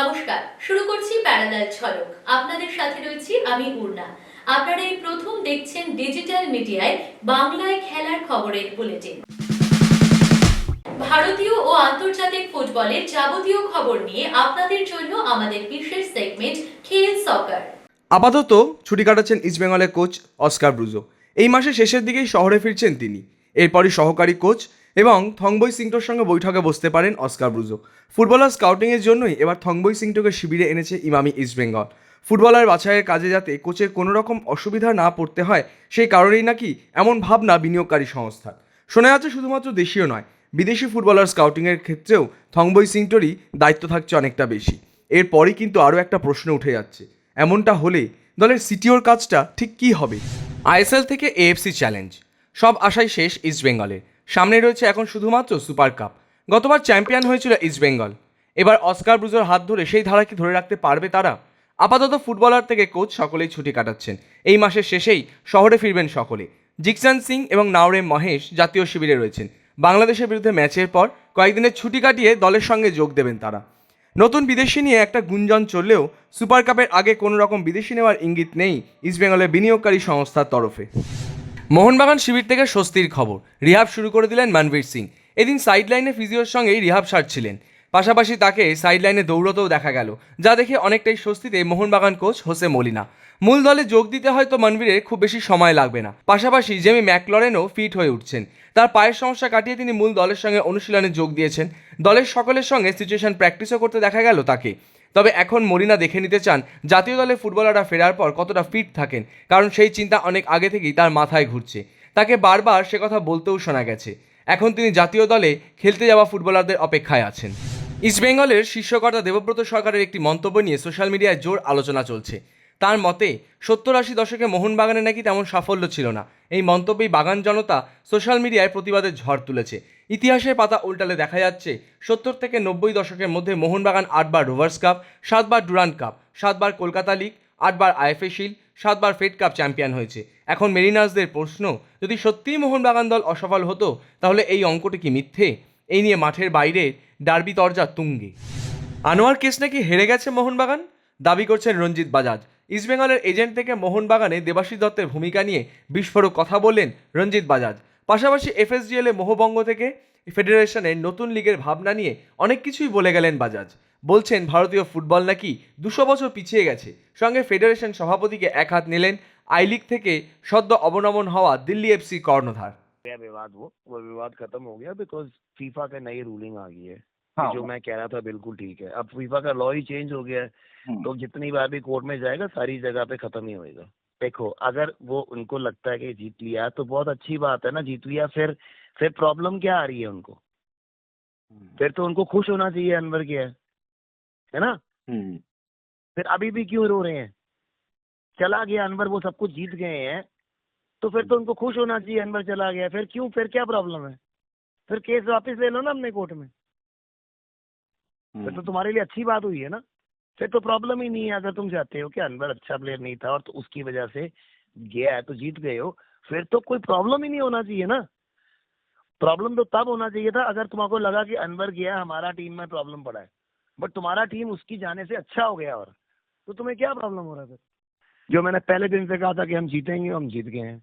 নমস্কার, শুরু করছি প্যারালাল ঝলক আপনাদের সাথে রয়েছি আমি উর্না আপনারা এই প্রথম দেখছেন ডিজিটাল মিডিয়ায় বাংলায় খেলার খবরের বুলেটিন। ভারতীয় ও আন্তর্জাতিক ফুটবলের যাবতীয় খবর নিয়ে আপনাদের জন্য আমাদের বিশেষ সেগমেন্ট খেল সকার আপাতত ছুটি কাটাচ্ছেন ইস্টবেঙ্গলের কোচ অস্কার ব্রুজো। এই মাসের শেষের দিকেই শহরে ফিরছেন তিনি। এরপরই সহকারী কোচ এবং থংবই সিংটোর সঙ্গে বৈঠকে বসতে পারেন অস্কার ব্রুজো। ফুটবলার স্কাউটিংয়ের জন্যই এবার থংবই সিংটোকে শিবিরে এনেছে ইমামি ইস্টবেঙ্গল ফুটবলার বাছাইয়ের কাজে যাতে কোচের কোনো রকম অসুবিধা না পড়তে হয়, সেই কারণেই নাকি এমন ভাবনা বিনিয়োগকারী সংস্থার। শোনা যাচ্ছে শুধুমাত্র দেশীয় নয়, বিদেশি ফুটবলার স্কাউটিংয়ের ক্ষেত্রেও থংবই সিংটোরই দায়িত্ব থাকছে অনেকটা বেশি। এরপরই কিন্তু আরও একটা প্রশ্ন উঠে যাচ্ছে, এমনটা হলে দলের সিটিওর কাজটা ঠিক কী হবে? আইএসএল থেকে এএফসি চ্যালেঞ্জ, সব আশাই শেষ ইস্টবেঙ্গলের সামনে রয়েছে এখন শুধুমাত্র সুপার কাপ। গতবার চ্যাম্পিয়ন হয়েছিল ইস্টবেঙ্গল এবার অস্কার ব্রুজোর হাত ধরে সেই ধারা কি ধরে রাখতে পারবে তারা। আপাতত ফুটবলার থেকে কোচ সকলেই ছুটি কাটাচ্ছেন। এই মাসের শেষেই শহরে ফিরবেন সকলে। জিকসান সিং এবং নাওরে মহেশ জাতীয় শিবিরে রয়েছেন। বাংলাদেশের বিরুদ্ধে ম্যাচের পর কয়েকদিনের ছুটি কাটিয়ে দলের সঙ্গে যোগ দেবেন তারা। নতুন বিদেশি নিয়ে একটা গুঞ্জন চললেও সুপার কাপের আগে কোনো রকম বিদেশি নেওয়ার ইঙ্গিত নেই ইস্টবেঙ্গলের বিনিয়োগকারী সংস্থার তরফে। মোহনবাগান শিবির থেকে স্বস্তির খবর। রিহাব শুরু করে দিলেন মানবীর সিং। এদিন সাইডলাইনে ফিজিওর সঙ্গেই রিহাব সারছিলেন পাশাপাশি তাকে সাইডলাইনে দৌড়তেও দেখা গেল, যা দেখে অনেকটাই স্বস্তিতে মোহনবাগান কোচ হোসে মলিনা। মূল দলে যোগ দিতে হয়তো মনবীরের খুব বেশি সময় লাগবে না। পাশাপাশি জেমি ম্যাকলরেনও ফিট হয়ে উঠছেন। তার পায়ের সমস্যা কাটিয়ে তিনি মূল দলের সঙ্গে অনুশীলনে যোগ দিয়েছেন। দলের সকলের সঙ্গে সিচুয়েশন প্র্যাকটিসও করতে দেখা গেল তাকে। তবে এখন মরিনা দেখে নিতে চান জাতীয় দলে ফুটবলাররা ফেরার পর কতটা ফিট থাকেন, কারণ সেই চিন্তা অনেক আগে থেকেই তার মাথায় ঘুরছে। তাকে বারবার সে কথা বলতেও শোনা গেছে। এখন তিনি জাতীয় দলে খেলতে যাওয়া ফুটবলারদের অপেক্ষায় আছেন। ইস্টবেঙ্গলের শীর্ষকর্তা দেবব্রত সরকারের একটি মন্তব্য নিয়ে সোশ্যাল মিডিয়ায় জোর আলোচনা চলছে। তার মতে সত্তর আশি দশকে মোহনবাগানে নাকি তেমন সাফল্য ছিল না। এই মন্তব্যেই বাগান জনতা সোশ্যাল মিডিয়ায় প্রতিবাদের ঝড় তুলেছে। ইতিহাসের পাতা উল্টালে দেখা যাচ্ছে, সত্তর থেকে নব্বই দশকের মধ্যে মোহনবাগান আটবার রোভার্স কাপ, সাতবার ডুরান্ট কাপ, সাতবার কলকাতা লিগ, আটবার আইএফএ শিল্ড, সাতবার ফেড কাপ চ্যাম্পিয়ন হয়েছে। এখন মেরিনার্সদের প্রশ্ন, যদি সত্যিই মোহনবাগান দল অসফল হতো, তাহলে এই অঙ্কটি কি মিথ্যে? এই নিয়ে মাঠের বাইরে ডার্বি তরজা তুঙ্গে। আনোয়ার কেস নাকি হেরে গেছে মোহনবাগান? দাবি করছেন রঞ্জিত বাজাজ। ইস্টবেঙ্গলের এজেন্ট থেকে মোহনবাগানে দেবাশিস দত্তের ভূমিকা নিয়ে বিস্ফোরক কথা বললেন রঞ্জিত বাজাজ পাশাপাশি এফএসডিএল এ মোহবঙ্গ থেকে ফেডারেশনের নতুন লিগের ভাবনা নিয়ে অনেক কিছুই বলে গেলেন বাজাজ বলছেন ভারতীয় ফুটবল নাকি দুশো বছর পিছিয়ে গেছে সঙ্গে ফেডারেশন সভাপতিকে এক হাত নিলেন আই লিগ থেকে সদ্য অবনমন হওয়া দিল্লি এফসি কর্ণধার गया विवाद वो वो विवाद खत्म हो गया बिकॉज फीफा का नई रूलिंग आ गई है हाँ, जो मैं कह रहा था बिल्कुल ठीक है। अब फीफा का लॉ ही चेंज हो गया है हम्म, तो जितनी बार भी कोर्ट में जाएगा सारी जगह पे खत्म ही होएगा। देखो अगर वो उनको लगता है कि जीत लिया तो बहुत अच्छी बात है ना जीत लिया फिर फिर प्रॉब्लम क्या आ रही है उनको? हम्म, फिर तो उनको खुश होना चाहिए अनवर के है। है ना? हम्म, फिर अभी भी क्यों रो रहे हैं? चला गया अनवर वो सब कुछ जीत गए हैं तो फिर तो उनको खुश होना चाहिए अनवर चला गया फिर क्यों फिर क्या प्रॉब्लम है? फिर केस वापस ले लो ना अपने कोर्ट में। फिर तो हम्म, तुम्हारे लिए अच्छी बात हुई है ना। फिर तो प्रॉब्लम ही नहीं है अगर तुम चाहते हो कि अनवर अच्छा प्लेयर नहीं था और तो उसकी वजह से गया है तो जीत गए हो। फिर तो कोई प्रॉब्लम ही नहीं होना चाहिए ना। प्रॉब्लम तो तब होना चाहिए था अगर तुमको लगा कि अनवर गया हमारा टीम में प्रॉब्लम पड़ा है। बट तुम्हारा टीम उसकी जाने से अच्छा हो गया और। तो तुम्हें क्या प्रॉब्लम हो रहा है फिर? जो मैंने पहले दिन से कहा था कि हम जीतेंगे हम जीत गए हैं।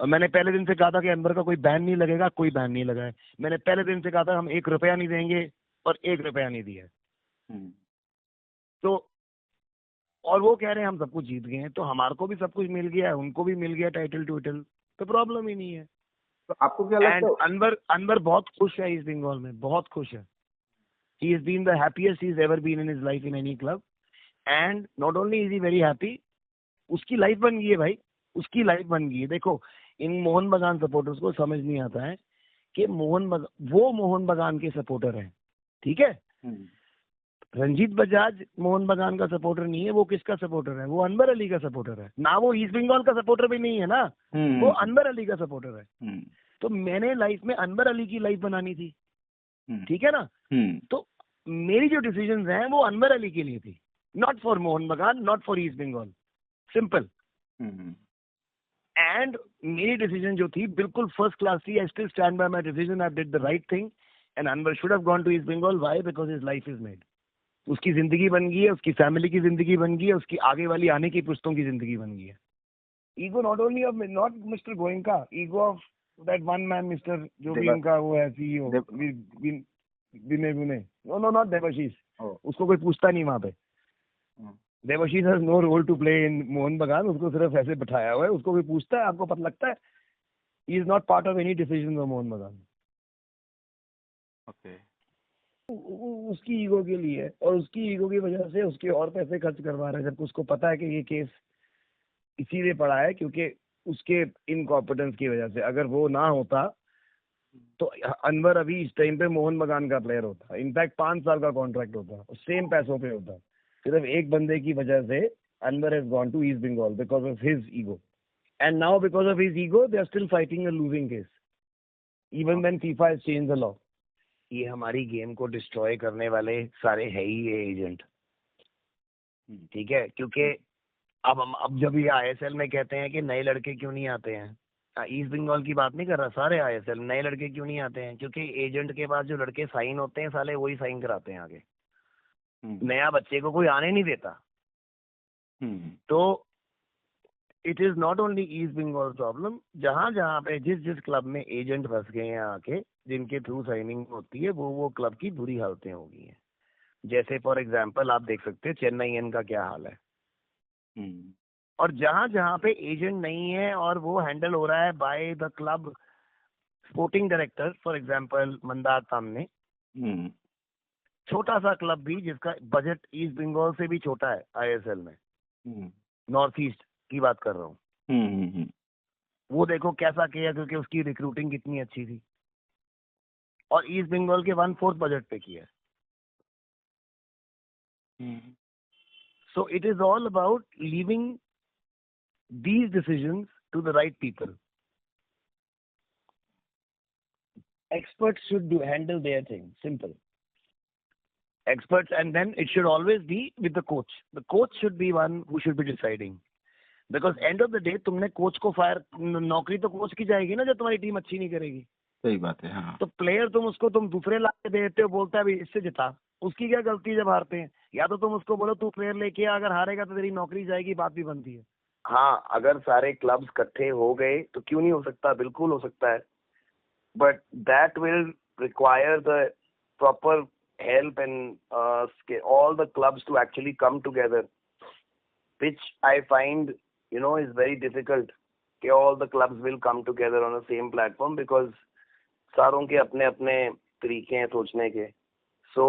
और मैंने पहले दिन से कहा था कि अनवर का कोई बैन नहीं लगेगा कोई बैन नहीं लगा है मैंने पहले दिन से कहा था हम एक रुपया नहीं देंगे। और एक रुपया नहीं दिया। हम्म, तो और वो कह रहे हैं हम सब कुछ जीत गए हैं। तो हमारे को भी सब कुछ मिल गया है उनको भी मिल गया टाइटल टूटल तो प्रॉब्लम ही नहीं है। तो आपको क्या लगता है? अनवर अनवर बहुत खुश है इस बंगाल में बहुत खुश है। He is been the happiest he is ever been in his life in any club and not only is he very happy उसकी लाइफ बन गई है भाई उसकी लाइफ बन गई है। देखो इन मोहन बगान सपोर्टर्स को समझ नहीं आता है कि मोहन बग, वो मोहन बगान के सपोर्टर हैं। ठीक है? हम्म, रंजीत बजाज मोहन बगान का सपोर्टर नहीं है वो किसका सपोर्टर है? वो अनवर अली का सपोर्टर है। ना वो ईस्ट बंगाल का सपोर्टर भी नहीं है ना? हम्म, वो अनवर अली का सपोर्टर है। हम्म, तो मैंने लाइफ में अनवर अली की लाइफ बनानी थी। ठीक है ना? तो मेरी जो डिसीज़न है वो अनवर अली के लिए थी। Not for Mohun Bagan not for East Bengal simple and मेरी डिसीज़न जो थी बिल्कुल फ़र्स्ट क्लास थी। I still stand by my decision I did the right thing and Anwar should have gone to East Bengal why because his life is made उसकी ज़िंदगी बन गई है उसकी फैमिली की ज़िंदगी बन गई है उसकी आगे वाली आने की पुश्तों की ज़िंदगी बन गई है। Ego not only of not mister Goenka ego of that one man mister जो भी इनका वो है CEO Vinay Vinay no no not Debashish उसको कोई पूछता नहीं वहाँ पे। Debashish has no role to play in Mohun Bagan उसको सिर्फ़ ऐसे बिठाया हुआ है। उसको कोई पूछता है आपको पता लगता है he is not part of any decision of Mohun Bagan okay उसकी ईगो के लिए और उसकी ईगो की वजह से उसके और पैसे खर्च करवा रहे हैं। जबकि उसको पता है कि ये केस इसीलिए पड़ा है क्योंकि उसके इनकॉम्पिटेंस की वजह से। अगर वो ना होता तो अनवर अभी इस टाइम पे मोहन बगान का प्लेयर होता। इनफैक्ट पाँच साल का कॉन्ट्रैक्ट होता। सेम पैसों पे होता। सिर्फ़ एक बंदे की वजह से Anwar has gone to East Bengal because of his ego and now because of his ego they are still fighting a losing case even when FIFA has change the law ये हमारी गेम को destroy करने वाले सारे है ही ये agent हम्म, ठीक है? क्योंकि अब हम अब जब ये आईएसएल में कहते हैं कि नए लड़के क्यों नहीं आते हैं? ईस्ट बंगाल की बात नहीं कर रहा सारे आईएसएल नए लड़के क्यों नहीं आते हैं? क्योंकि एजेंट के पास जो लड़के साइन होते हैं साले वही साइन कराते हैं आगे। हम्म, नया बच्चे को कोई आने नहीं देता। हम्म, तो it is not only East Bengal problem जहाँ जहाँ पे जिस जिस क्लब में एजेंट फंस गए हैं आके जिनके थ्रू साइनिंग होती है वो वो क्लब की बुरी हालतें हो गई हैं। जैसे फॉर एग्जांपल आप देख सकते हैं चेन्नई एन का क्या हाल है। हम्म, और जहाँ जहाँ पे एजेंट नहीं है और वो हैंडल हो रहा है by the club sporting director for example Mandar सामने हम्म, छोटा सा क्लब भी जिसका बजट ईस्ट बंगाल से भी छोटा है आईएसएल में। हम्म, नॉर्थ ईस्ट की बात कर रहा हूँ। वो देखो कैसा किया क्योंकि उसकी रिक्रूटिंग कितनी अच्छी थी। और ईस्ट बंगाल के वन फोर्थ बजट पे किया। So it is all about living these dis to the right people expert should do handle their thing simple expert and then it should always be with the coach the coach should be one who should be deciding because end of the day तुमने coach को fire नौकरी तो coach की जाएगी ना जब तुम्हारी team अच्छी नहीं करेगी। सही बात है हाँ। तो प्लेयर तुम उसको तुम दूसरे ला के देते हो बोलता है इससे जिता। उसकी क्या गलती है जब हारते हैं? या तो तुम उसको बोलो तू प्लेयर लेके अगर हारेगा तो तेरी नौकरी जाएगी बात भी बनती है। हाँ अगर सारे क्लब्स इकट्ठे हो गए तो क्यों नहीं हो सकता? बिल्कुल हो सकता है। But that will require the proper help and uh, all the clubs to actually come together, which I find you know is very difficult. कि all the clubs will come together on the same platform because सारों के अपने अपने तरीके हैं सोचने के so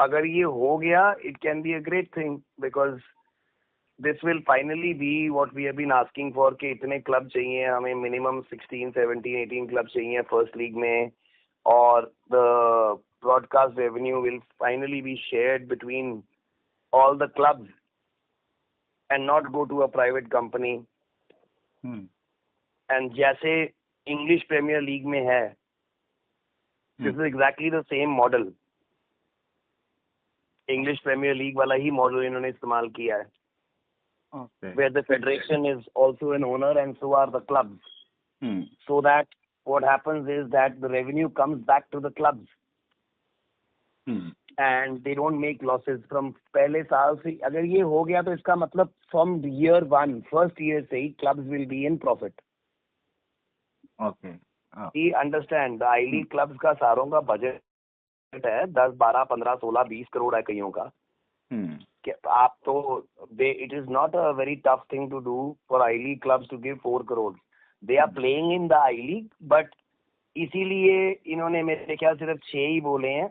अगर ये हो गया it can be a great thing because this will finally be what we have been asking for कि इतने क्लब चाहिए हमें मिनिमम 16 17 18 क्लब चाहिए फ़र्स्ट लीग में और the broadcast revenue will finally be shared between all the clubs And not go to a private company hmm, and जैसे English Premier League में है this is exactly the same model English Premier League वाला ही model इन्होंने इस्तेमाल किया है okay where the federation is also an owner and so are the clubs. Hmm, So that what happens is that the revenue comes back to the clubs hmm, And they don't make losses from पहले साल से। अगर ये हो गया तो इसका मतलब from year one first year से ही clubs will be in profit. Okay हाँ, the I League clubs का सारों का बजट है दस बारह पंद्रह सोलह बीस करोड़ है कईयों का। हम्म, आप तो they it is not a very tough thing to do for I League clubs to give four crore they are playing in the I League but इसीलिए इन्होंने मेरे ख्याल सिर्फ़ छह ही बोले हैं।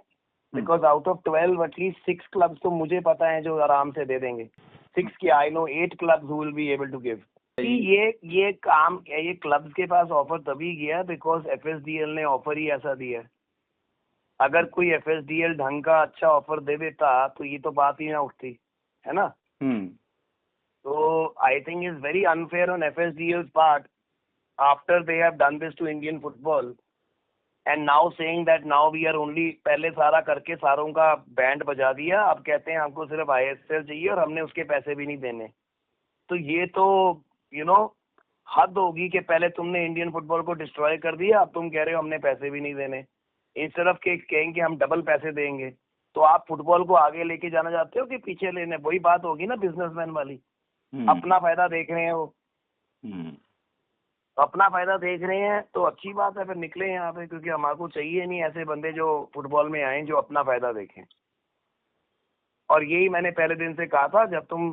Because out of twelve at least six clubs तो मुझे पता है जो आराम से दे देंगे। सिक्स की I know eight clubs will be able to give ये ये काम ये क्लब्स के पास ऑफ़र तभी गया बिकॉज़ एफ़ ने ऑफ़र ही ऐसा दिया। अगर कोई FSDL ढंग का अच्छा ऑफ़र दे देता तो ये तो बात ही ना उठती है ना? Hmm, So I think it's very unfair on FSDL's part after they have done this to Indian football and now saying that now we are only पहले सारा करके सारों का बैंड बजा दिया अब कहते हैं हमको सिर्फ़ आईएसएल चाहिए और हमने उसके पैसे भी नहीं देने। तो ये तो यू नो हद होगी कि पहले तुमने इंडियन फुटबॉल को डिस्ट्रॉय कर दिया अब तुम कह रहे हो हमने पैसे भी नहीं देने। इंस्टेड ऑफ़ के कहेंगे हम डबल पैसे देंगे तो आप फुटबॉल को आगे लेके जाना चाहते हो कि पीछे लेने? वही बात होगी ना बिजनेसमैन वाली। हम्म, अपना फ़ायदा देख रहे हैं। अपना फ़ायदा देख रहे हैं तो अच्छी बात है फिर निकले यहाँ पे क्योंकि हमारे को चाहिए नहीं ऐसे बंदे जो फुटबॉल में आए जो अपना फ़ायदा देखें। और यही मैंने पहले दिन से कहा था जब तुम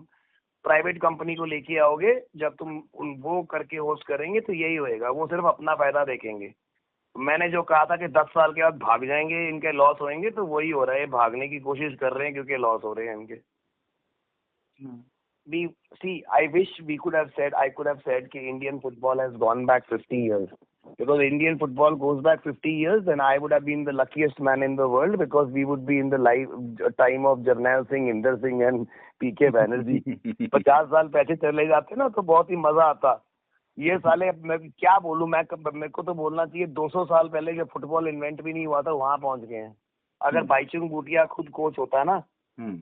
प्राइवेट कंपनी को लेके आओगे जब तुम उन वो करके होस्ट करेंगे तो यही होएगा वो सिर्फ़ अपना फ़ायदा देखेंगे। मैंने जो कहा था कि दस साल के बाद भाग जाएँगे इनके लॉस होंगे तो वही हो रहा है भागने की कोशिश कर रहे हैं क्योंकि लॉस हो रहे हैं इनके। हम्म, we see i wish we could have said i could have said कि indian football has gone back 50 years because indian football goes back 50 years then i would have been the luckiest man in the world because we would be in the life time of jarnail singh inder singh and pk banerjee पचास साल पहले चले जाते ना तो बहुत ही मज़ा आता ये साले मैं क्या बोलूँ मैं मेरे को तो बोलना चाहिए 200 साल पहले जब फुटबॉल इन्वेंट भी नहीं हुआ था वहाँ पहुँच गए हैं अगर हम्म। बाईचुंग बूटिया खुद कोच होता ना हम्म,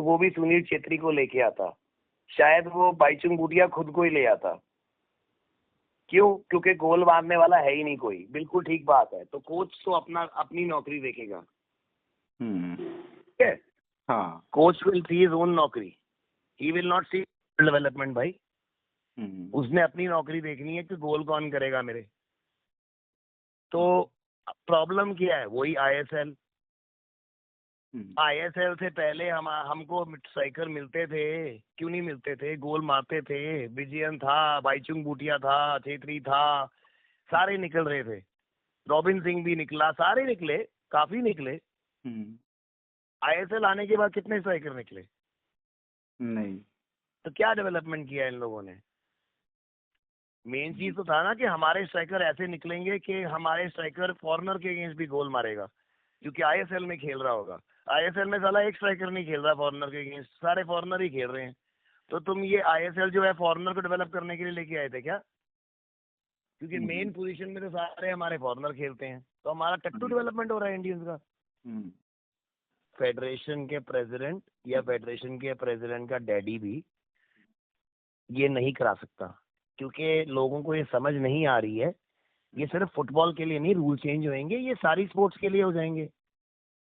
तो वो भी सुनील छेत्री को लेके आता। शायद वो बाईचुंग बूटिया खुद को ही ले आता। क्यों? क्योंकि गोल मारने वाला है ही नहीं कोई। बिल्कुल ठीक बात है। तो कोच तो अपना अपनी नौकरी देखेगा। हम्म, ठीक है? हाँ। Coach will see is own नौकरी। He will not see development भाई। हम्म, उसने अपनी नौकरी देखनी है कि गोल कौन करेगा मेरे। तो प्रॉब्लम क्या है? वही आईएसएल आईएसएल से पहले हम हमको स्ट्राइकर मिलते थे क्यों नहीं मिलते थे? गोल मारते थे। विजयन था बाईचुंग बूटिया था छेत्री था सारे निकल रहे थे। रॉबिन सिंह भी निकला सारे निकले काफ़ी निकले। हम्म, आईएसएल आने के बाद कितने स्ट्राइकर निकले? नहीं। तो क्या डेवलपमेंट किया इन लोगों ने? मेन चीज़ तो था ना कि हमारे स्ट्राइकर ऐसे निकलेंगे कि हमारे स्ट्राइकर फॉरनर के अगेंस्ट भी गोल मारेगा क्योंकि आईएसएल में खेल रहा होगा। आईएसएल में साला एक स्ट्राइकर नहीं खेल रहा फॉरनर के अगेंस्ट सारे फॉरनर ही खेल रहे हैं। तो तुम ये आईएसएल जो है फॉरनर को डेवलप करने के लिए लेके आए थे क्या? क्योंकि हम्म। मेन पोजीशन में तो सारे हमारे फॉरनर खेलते हैं। तो हमारा टट्टू हम्म। डेवलपमेंट हो रहा है इंडियंस का। हम्म, फेडरेशन के प्रेसिडेंट या फेडरेशन के प्रेसिडेंट का डैडी भी ये नहीं करा सकता। क्योंकि लोगों को ये समझ नहीं आ रही है। ये सिर्फ़ फुटबॉल के लिए नहीं रूल चेंज होंगे ये सारी स्पोर्ट्स के लिए हो जाएँगे।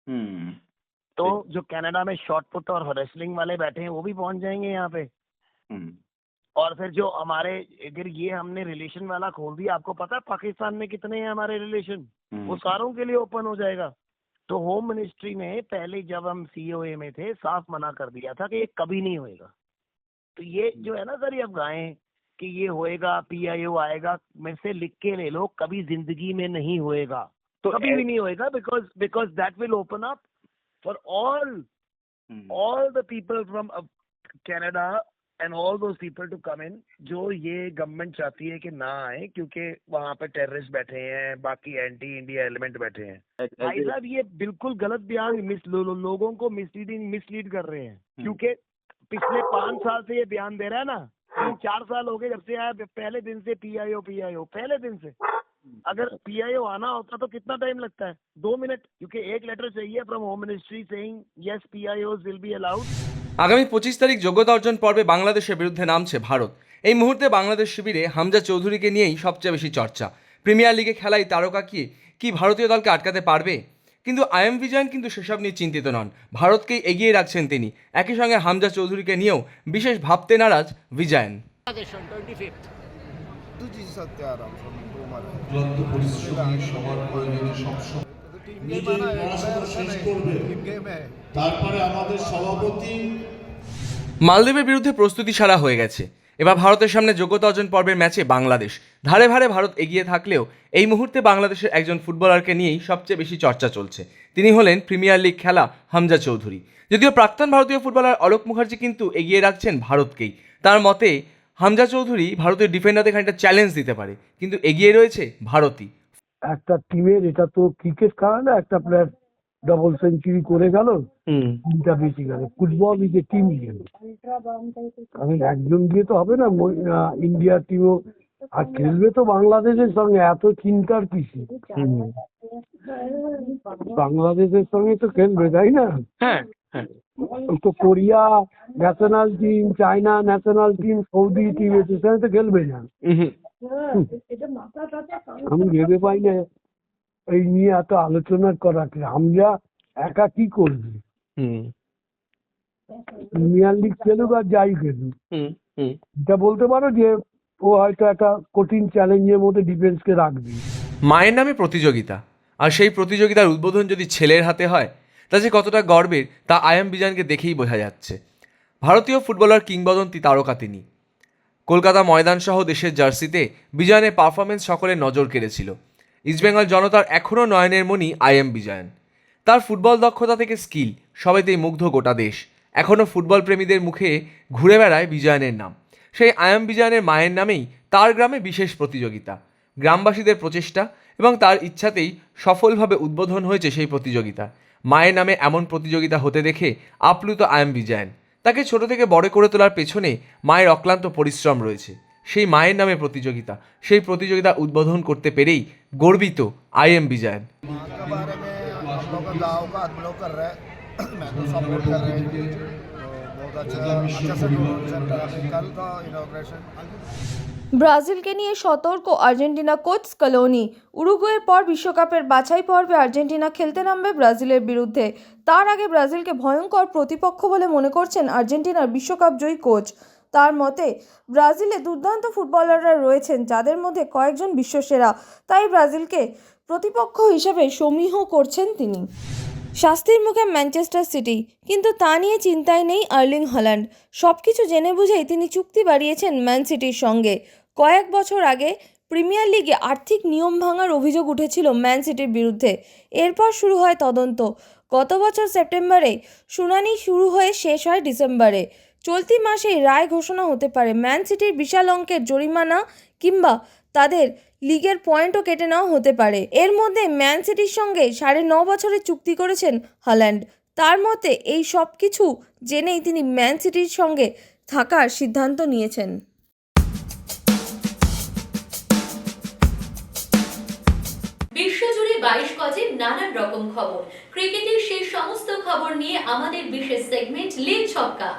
हम्म, तो जो। कनाडा में शॉर्ट पुट और रेसलिंग वाले बैठे हैं वो भी पहुँच जाएँगे यहाँ पे। हम्म, और फिर जो हमारे अगर ये हमने रिलेशन वाला खोल दिया आपको पता है पाकिस्तान में कितने हैं हमारे रिलेशन हम्म, वो सारों के लिए ओपन हो जाएगा। तो होम मिनिस्ट्री ने पहले जब हम सीओए में थे साफ़ मना कर दिया था कि ये कभी नहीं होएगा। तो ये जो है ना सर ये अफगाहें कि ये होएगा पीआईओ आएगा मेरे से लिख के ले लो कभी ज़िंदगी में नहीं होएगा। तो कभी भी नहीं होएगा because because that will open up for all hmm, all the people from Canada and all those people to come in जो ये गवर्नमेंट चाहती है कि ना आए क्योंकि वहाँ पे टेररिस्ट बैठे हैं बाकी एंटी इंडिया एलिमेंट बैठे हैं। भाई साहब ये बिल्कुल गलत बयान मिस लो, लो, लोगों को मिसलीडिंग मिसलीड कर रहे हैं। क्योंकि पिछले पाँच साल से ये बयान दे रहा है ना चार साल हो गए जब से आया पहले दिन से P I O PIO PIO पहले दिन से। अगर पीआईओ आना होता तो कितना टाइम लगता है दो मिनट क्योंकि एक लेटर चाहिए from home ministry saying yes PIO will be allowed আগামী পঁচিশ তারিখ যোগ্যতা অর্জন পর্বে বাংলাদেশের বিরুদ্ধে নামছে ভারত এই মুহূর্তে বাংলাদেশ শিবিরে হামজা চৌধুরীকে নিয়েই সবচেয়ে বেশি চর্চা প্রিমিয়ার লিগে খেলাই তারকা কি কি ভারতীয় দলকে আটকাতে পারবে কিন্তু আইএম বিজয়ন কিন্তু সেসব নিয়ে চিন্তিত নন ভারতকেই এগিয়ে রাখছেন তিনি একই সঙ্গে হামজা চৌধুরীকে নিয়েও বিশেষ ভাবতে নারাজ বিজয়ন অক্লান্ত পরিশ্রমী সবার প্রয়োজনে সবসময় নিজের পড়াশোনা শেষ করবে। তারপরে আমাদের সভাপতি মালদ্বীপের বিরুদ্ধে প্রস্তুতি সারা হয়ে গেছে। এবার ভারতের সামনে যোগ্যতা অর্জন পর্বের ম্যাচে বাংলাদেশ। ধারে ভারে ভারত এগিয়ে থাকলেও এই মুহূর্তে বাংলাদেশের একজন ফুটবলারকে নিয়েই সবচেয়ে বেশি চর্চা চলছে। তিনি হলেন প্রিমিয়ার লিগ খেলা হামজা চৌধুরী। যদিও প্রাক্তন ভারতীয় ফুটবলার অলোক মুখার্জি কিন্তু এগিয়ে রাখছেন ভারতকেই। তার মতে হামজা চৌধুরী ভারতের ডিফেন্ডারদের খানিকটা চ্যালেঞ্জ দিতে পারে কিন্তু এগিয়ে রয়েছে ভারতই। একটা টিমের এটা তো ক্রিকেট খেলা না একটা প্লেয়ার ডবল সেঞ্চুরি করে গেল তিনটা বেশি গেল football is a team game কারণ একজন দিয়ে তো হবে না ইন্ডিয়ার টিমও আর খেলবে তো বাংলাদেশের সঙ্গে এত চিন্তার কিছু বাংলাদেশের সঙ্গে তো খেলবে তাই না? হ্যাঁ। তো Korea national team China national team Saudi team সঙ্গে তো খেলবে না। আমি ভেবে পাই না এই নিয়ে এত আলোচনা করা হামজা একা কি করবে? হুম। প্রিমিয়ার লিগ খেলুক আর যাই খেলুক। এটা বলতে পারো যে ও হয়তো একটা কঠিন চ্যালেঞ্জের মধ্যে ডিফেন্সকে রাখবে। মায়ের নামে প্রতিযোগিতা। আর সেই প্রতিযোগিতার উদ্বোধন যদি ছেলের হাতে হয় তা যে কতটা গর্বের, তা আয়াম বিজানকে দেখেই বোঝা যাচ্ছে। ভারতীয় ফুটবলার কিংবদন্তি তারকা তিনি। কলকাতা ময়দান সহ দেশের জার্সিতে বিজয়নের পারফরমেন্স সকলের নজর কেড়েছিল। ইস্টবেঙ্গল জনতার এখনও নয়নের মণি আইএম বিজয়ন তার ফুটবল দক্ষতা থেকে স্কিল, সবেতেই মুগ্ধ গোটা দেশ। এখনও ফুটবল প্রেমীদের মুখে ঘুরে বেড়ায় বিজয়নের নাম। সেই আয়াম বিজয়নের মায়ের নামেই তার গ্রামে বিশেষ প্রতিযোগিতা। গ্রামবাসীদের প্রচেষ্টা এবং তার ইচ্ছাতেই সফলভাবে উদ্বোধন হয়েছে সেই প্রতিযোগিতা। মায়ের নামে এমন প্রতিযোগিতা হতে দেখে আপ্লুত আয়াম বিজয়ন তাকে ছোট থেকে বড় করে তোলার পেছনে মায়ের অক্লান্ত পরিশ্রম রয়েছে সেই মায়ের নামে প্রতিযোগিতা সেই প্রতিযোগিতা উদ্বোধন করতে পেরেই গর্বিত আই এম বিজয়ন माँ के बारे में हम लोग का गाँव का आदमी लोग कर रहे हैं मैं तो सपोर्ट कर रहे हैं तो बहुत अच्छा अच्छा से टूर्नामेंट चल रहा है कल का इनोग्रेशन ব্রাজিলকে নিয়ে সতর্ক আর্জেন্টিনা কোচ স্কালোনি। উরুগুয়ের পর বিশ্বকাপের বাছাই পর্বে আর্জেন্টিনা খেলতে নামবে ব্রাজিলের বিরুদ্ধে। তার আগে ব্রাজিলকে ভয়ঙ্কর প্রতিপক্ষ বলে মনে করছেন আর্জেন্টিনার বিশ্বকাপ জয়ী কোচ। তার মতে, ব্রাজিলে দুর্দান্ত ফুটবলাররা রয়েছেন যাদের মধ্যে কয়েকজন বিশ্বসেরা। তাই ব্রাজিলকে প্রতিপক্ষ হিসেবে সমীহ করছেন তিনি। শাস্তির মুখে ম্যানচেস্টার সিটি, কিন্তু তা নিয়ে চিন্তায় নেই আর্লিং হল্যান্ড। সব কিছু জেনে বুঝেই তিনি চুক্তি বাড়িয়েছেন ম্যান সিটির সঙ্গে। কয়েক বছর আগে প্রিমিয়ার লিগে আর্থিক নিয়ম ভাঙার অভিযোগ উঠেছিল ম্যান সিটির বিরুদ্ধে। এরপর শুরু হয় তদন্ত। গত বছর সেপ্টেম্বরে শুনানি শুরু হয়ে শেষ হয় ডিসেম্বরে। চলতি মাসেই রায় ঘোষণা হতে পারে ম্যান সিটির বিশাল অঙ্কের জরিমানা কিংবা তাদের লিগের পয়েন্টও কেটে নেওয়া হতে পারে। এর মধ্যে ম্যান সিটির সঙ্গে সাড়ে ন বছরের চুক্তি করেছেন হল্যান্ড। তার মতে এই সব কিছু জেনেই তিনি ম্যান সিটির সঙ্গে থাকার সিদ্ধান্ত নিয়েছেন। বিশ্বজুড়ে বাইশ গজের নানান রকম খবর। ক্রিকেটের সেই সমস্ত খবর নিয়ে আমাদের বিশেষ সেগমেন্ট লিগ ছক্কা।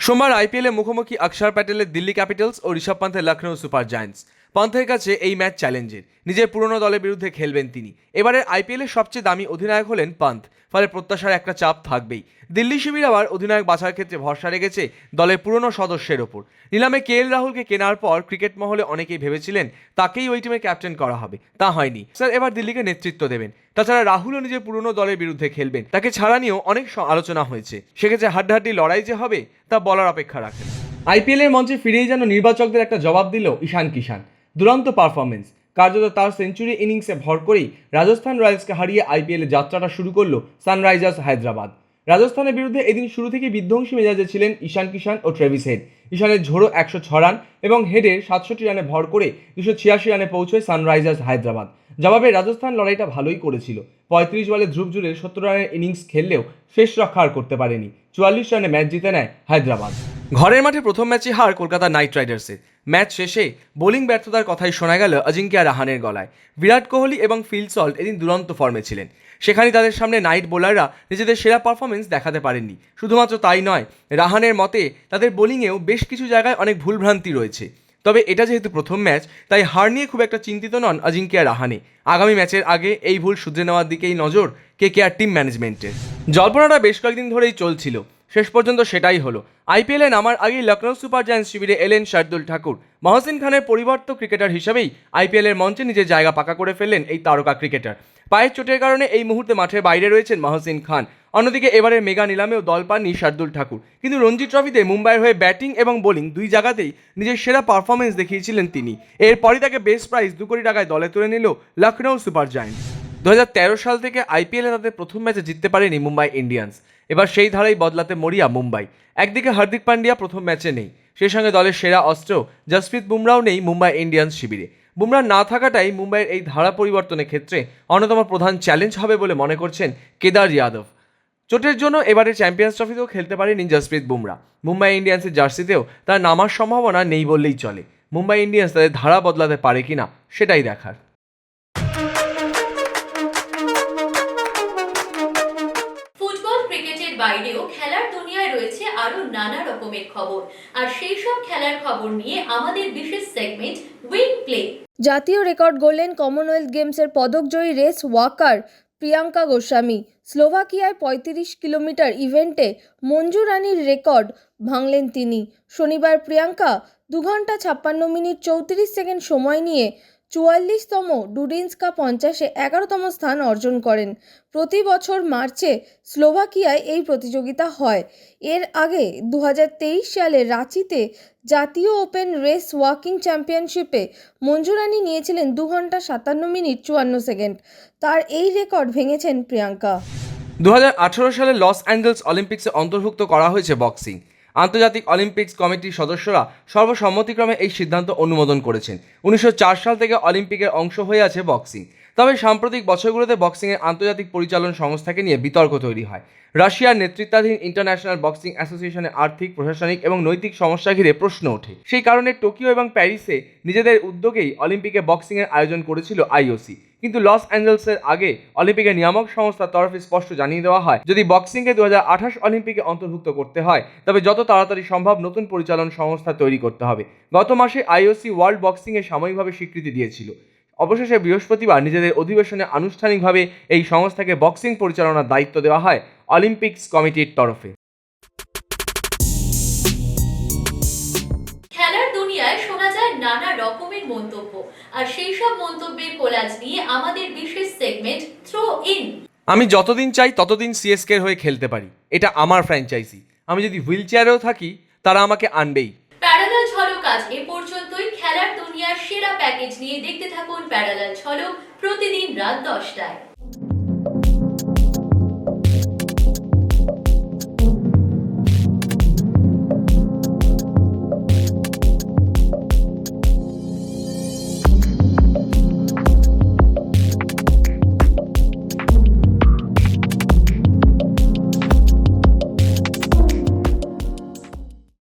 সোমবার আইপিএলে মুখোমুখি অক্ষর প্যাটেলের দিল্লি ক্যাপিটালস ও ঋষভ পান্থের লখনৌ সুপার জায়ান্টস। পান্থের কাছে এই ম্যাচ চ্যালেঞ্জের। নিজের পুরনো দলের বিরুদ্ধে খেলবেন তিনি। এবারের আইপিএলের সবচেয়ে দামি অধিনায়ক হলেন পান্থ। ফলে প্রত্যাশার একটা চাপ থাকবেই। দিল্লি শিবির আবার অধিনায়ক বাছার ক্ষেত্রে ভরসা রেখেছে দলের পুরনো সদস্যের ওপর। নিলামে কে এল রাহুলকে কেনার পর ক্রিকেট মহলে অনেকেই ভেবেছিলেন তাকেই ওই টিমের ক্যাপ্টেন করা হবে। তা হয়নি। স্যার, এবার দিল্লিকে নেতৃত্ব দেবেন। তাছাড়া রাহুলও নিজের পুরনো দলের বিরুদ্ধে খেলবেন। তাকে ছাড়া নিয়েও অনেক আলোচনা হয়েছে। সেক্ষেত্রে হাড্ডাহাড্ডি লড়াই যে হবে, তা বলার অপেক্ষা রাখে আইপিএলের মঞ্চে ফিরেই যেন নির্বাচকদের একটা জবাব দিল ঈশান কিষান দুরন্ত পারফরমেন্স কার্যত তার সেঞ্চুরি ইনিংসে ভর করেই রাজস্থান রয়্যালসকে হারিয়ে আইপিএলে যাত্রাটা শুরু করল সানরাইজার্স হায়দ্রাবাদ। রাজস্থানের বিরুদ্ধে এদিন শুরু থেকে বিধ্বংসী মেজাজে ছিলেন ঈশান কিষান ও ট্রেভিস হেড। ঈশানের ঝোড়ো একশো ছ রান এবং হেডের সাতষট্টি রানে ভর করে দুশো ছিয়াশি রানে পৌঁছয় সানরাইজার্স হায়দ্রাবাদ। জবাবে রাজস্থান লড়াইটা ভালোই করেছিল। পঁয়ত্রিশ বলে ধ্রুব জুড়ে সত্তর রানের ইনিংস খেললেও শেষ রক্ষা আর করতে পারেনি। চুয়াল্লিশ রানে ম্যাচ জিতে নেয় হায়দ্রাবাদ। ঘরের মাঠে প্রথম ম্যাচে হার কলকাতা নাইট রাইডার্সের। ম্যাচ শেষে বোলিং ব্যর্থতার কথাই শোনা গেল অজিঙ্ক্য রাহানের গলায়। বিরাট কোহলি এবং ফিল সল্ট এদিন দুরন্ত ফর্মে ছিলেন। সেখানে তাদের সামনে নাইট বোলাররা নিজেদের সেরা পারফরমেন্স দেখাতে পারেননি। শুধুমাত্র তাই নয়, রাহানের মতে তাদের বোলিংয়েও বেশ কিছু জায়গায় অনেক ভুলভ্রান্তি রয়েছে। তবে এটা যেহেতু প্রথম ম্যাচ, তাই হার নিয়ে খুব একটা চিন্তিত নন অজিঙ্ক্য রাহানে। আগামী ম্যাচের আগে এই ভুল শুধরে নেওয়ার দিকেই নজর কে কে আর টিম ম্যানেজমেন্টের জল্পনাটা বেশ কয়েকদিন ধরেই চলছিল। শেষ পর্যন্ত সেটাই হলো। আইপিএলে নামার আগেই লখনৌ সুপার জায়ান্টস শিবিরে এলেন শার্দুল ঠাকুর। মহসিন খানের পরিবর্ত ক্রিকেটার হিসেবেই আইপিএলের মঞ্চে নিজের জায়গা পাকা করে ফেললেন এই তারকা ক্রিকেটার। পায়ের চোটের কারণে এই মুহূর্তে মাঠের বাইরে রয়েছেন মহসিন খান। অন্যদিকে এবারের মেগা নিলামেও দল পাননি শার্দুল ঠাকুর। কিন্তু রঞ্জি ট্রফিতে মুম্বাইয়ের হয়ে ব্যাটিং এবং বোলিং দুই জায়গাতেই নিজের সেরা পারফরমেন্স দেখিয়েছিলেন তিনি। এরপরই তাকে বেস্ট প্রাইজ দু কোটি টাকায় দলে তুলে নিল লখনৌ সুপার জায়ান্টস। দু হাজার তেরো সাল থেকে আইপিএলে তাদের প্রথম ম্যাচে জিততে পারেনি মুম্বাই ইন্ডিয়ান্স। এবার সেই ধারাই বদলাতে মরিয়া মুম্বাই। একদিকে হার্দিক পান্ডিয়া প্রথম ম্যাচে নেই, সেই সঙ্গে দলের সেরা অস্ত্র জসপ্রীত বুমরাও নেই মুম্বাই ইন্ডিয়ান্স শিবিরে। বুমরা না থাকাটাই মুম্বাইয়ের এই ধারা পরিবর্তনের ক্ষেত্রে অন্যতম প্রধান চ্যালেঞ্জ হবে বলে মনে করছেন কেদার যাদব। চোটের জন্য এবারে চ্যাম্পিয়ন্স ট্রফিতেও খেলতে পারেনি জসপ্রীত বুমরা। মুম্বাই ইন্ডিয়ান্সের জার্সিতেও তার নামার সম্ভাবনা নেই বললেই চলে। মুম্বাই ইন্ডিয়ান্স তাদের ধারা বদলাতে পারে কিনা সেটাই দেখার। বাইরেও খেলার দুনিয়ায় রয়েছে আরও নানা রকমের খবর। আর সেই সব খেলার খবর নিয়ে আমাদের বিশেষ সেগমেন্ট উইং প্লে জাতীয় রেকর্ড গড়লেন কমনওয়েলথ গেমসের পদকজয়ী রেস ওয়াকার প্রিয়াঙ্কা গোস্বামী। স্লোভাকিয়ায় পঁয়ত্রিশ কিলোমিটার ইভেন্টে মঞ্জু রানীর রেকর্ড ভাঙলেন তিনি। শনিবার প্রিয়াঙ্কা দু ঘণ্টা ছাপ্পান্ন মিনিট চৌত্রিশ সেকেন্ড সময় নিয়ে চুয়াল্লিশতম ডুডিন্সকা পঞ্চাশে এগারোতম স্থান অর্জন করেন। প্রতি বছর মার্চে স্লোভাকিয়ায় এই প্রতিযোগিতা হয়। এর আগে দু হাজার তেইশ সালে রাঁচিতে জাতীয় ওপেন রেস ওয়াকিং চ্যাম্পিয়নশিপে মঞ্জুরানি নিয়েছিলেন দু ঘণ্টা সাতান্ন মিনিট চুয়ান্ন সেকেন্ড। তার এই রেকর্ড ভেঙেছেন প্রিয়াঙ্কা। দু হাজার আঠেরো সালে লস অ্যাঞ্জেলস অলিম্পিক্সে অন্তর্ভুক্ত করা হয়েছে বক্সিং। আন্তর্জাতিক অলিম্পিক্স কমিটির সদস্যরা সর্বসম্মতিক্রমে এই সিদ্ধান্ত অনুমোদন করেছেন। উনিশশো চার সাল থেকে অলিম্পিকের অংশ হয়ে আছে বক্সিং। তবে সাম্প্রতিক বছরগুলোতে বক্সিংয়ের আন্তর্জাতিক পরিচালন সংস্থাকে নিয়ে বিতর্ক তৈরি হয়। রাশিয়ার নেতৃত্বাধীন ইন্টারন্যাশনাল বক্সিং অ্যাসোসিয়েশনের আর্থিক, প্রশাসনিক এবং নৈতিক সমস্যা ঘিরে প্রশ্ন ওঠে। সেই কারণে টোকিও এবং প্যারিসে নিজেদের উদ্যোগেই অলিম্পিকে বক্সিংয়ের আয়োজন করেছিল আইওসি। কিন্তু লস অ্যাঞ্জেলসের আগে অলিম্পিকের নিয়ামক সংস্থার তরফে স্পষ্ট জানিয়ে দেওয়া হয়, যদি বক্সিংকে দু হাজার আঠাশ অলিম্পিকে অন্তর্ভুক্ত করতে হয়, তবে যত তাড়াতাড়ি সম্ভব নতুন পরিচালন সংস্থা তৈরি করতে হবে। গত মাসে আইওসি ওয়ার্ল্ড বক্সিংয়ে সাময়িকভাবে স্বীকৃতি দিয়েছিল। অবশেষে বৃহস্পতিবার নিজেদের অধিবেশনে আনুষ্ঠানিকভাবে এই সংস্থাকে বক্সিং পরিচালনার দায়িত্ব দেওয়া হয় অলিম্পিক্স কমিটির তরফে। মন্তব্য। আর সেই সব মন্তব্যের কোলাজ নিয়ে আমাদের বিশেষ সেগমেন্ট থ্রো ইন আমি যতদিন চাই ততদিন সিএসকের হয়ে খেলতে পারি। এটা আমার ফ্র্যাঞ্চাইজি আমি যদি হুইল চেয়ারেও থাকি তারা আমাকে আনবেই। প্যারালাল ঝলক আজ এ পর্যন্তই। খেলার দুনিয়ার সেরা প্যাকেজ নিয়ে দেখতে থাকুন প্যারালাল ঝলক প্রতিদিন রাত দশটায়।